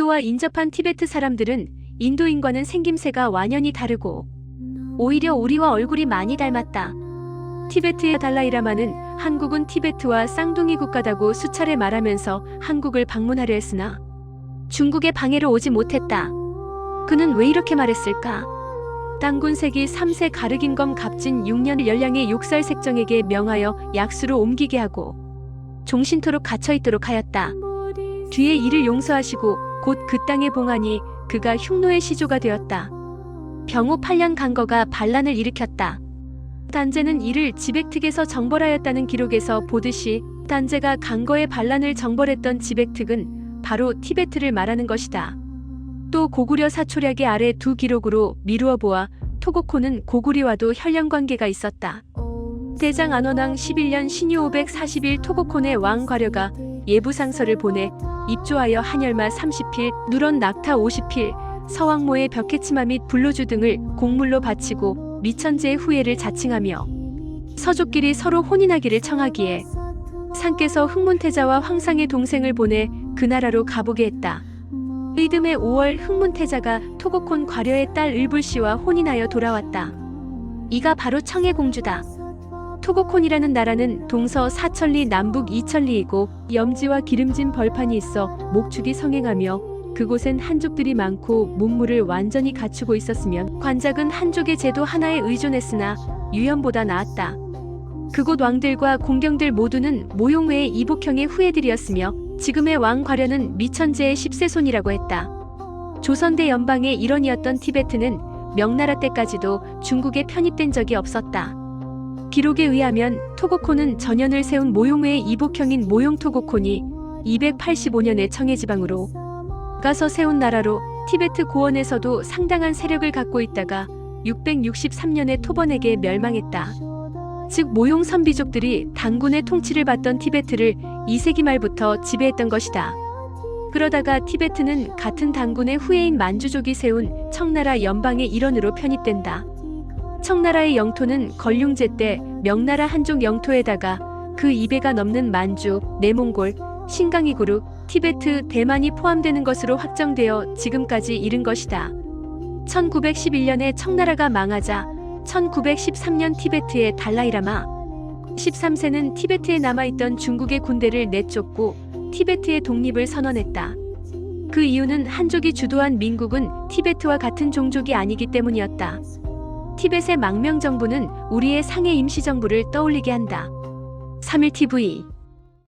인도와 인접한 티베트 사람들은 인도인과는 생김새가 완연히 다르고 오히려 우리와 얼굴이 많이 닮았다. 티베트의 달라이라마는 한국은 티베트와 쌍둥이 국가다고 수차례 말하면서 한국을 방문하려 했으나 중국의 방해로 오지 못했다. 그는 왜 이렇게 말했을까? 땅군색이 3세 가르긴검 갑진 6년 연량의 욕살 색정에게 명하여 약수로 옮기게 하고 종신토록 갇혀있도록 하였다. 뒤에 이를 용서하시고 곧 그 땅에 봉하니 그가 흉노의 시조가 되었다. 병호 8년 간거가 반란을 일으켰다. 단제는 이를 지백특에서 정벌하였다는 기록에서 보듯이 단제가 간거의 반란을 정벌했던 지백특은 바로 티베트를 말하는 것이다. 또 고구려 사초략의 아래 두 기록으로 미루어 보아 토고코는 고구리와도 혈연 관계가 있었다. 대장 안원왕 11년 신유 541 토고콘의 왕 과려가 예부상서를 보내 입조하여 한열마 30필, 누런 낙타 50필, 서왕모의 벽해치마 및 불로주 등을 공물로 바치고 미천재의 후예를 자칭하며 서족끼리 서로 혼인하기를 청하기에 상께서 흥문태자와 황상의 동생을 보내 그 나라로 가보게 했다. 의듬의 5월 흥문태자가 토고콘 과려의 딸 을불씨와 혼인하여 돌아왔다. 이가 바로 청해공주다. 토고콘이라는 나라는 동서 사천리 남북 이천리이고 염지와 기름진 벌판이 있어 목축이 성행하며 그곳엔 한족들이 많고 문물을 완전히 갖추고 있었으면 관작은 한족의 제도 하나에 의존했으나 유연보다 나았다. 그곳 왕들과 공경들 모두는 모용 외의 이복형의 후예들이었으며 지금의 왕 과려는 미천재의 10세손이라고 했다. 조선대 연방의 일원이었던 티베트는 명나라 때까지도 중국에 편입된 적이 없었다. 기록에 의하면 토고콘은 전연을 세운 모용외의 이복형인 모용 토고콘이 285년에 청해지방으로 가서 세운 나라로 티베트 고원에서도 상당한 세력을 갖고 있다가 663년에 토번에게 멸망했다. 즉 모용 선비족들이 당군의 통치를 받던 티베트를 2세기 말부터 지배했던 것이다. 그러다가 티베트는 같은 당군의 후예인 만주족이 세운 청나라 연방의 일원으로 편입된다. 청나라의 영토는 걸륭제 때 명나라 한족 영토에다가 그 2배가 넘는 만주, 내몽골, 신강이구르, 티베트, 대만이 포함되는 것으로 확정되어 지금까지 이른 것이다. 1911년에 청나라가 망하자 1913년 티베트의 달라이라마 13세는 티베트에 남아있던 중국의 군대를 내쫓고 티베트의 독립을 선언했다. 그 이유는 한족이 주도한 민국은 티베트와 같은 종족이 아니기 때문이었다. 티벳의 망명 정부는 우리의 상해 임시 정부를 떠올리게 한다. 3일 TV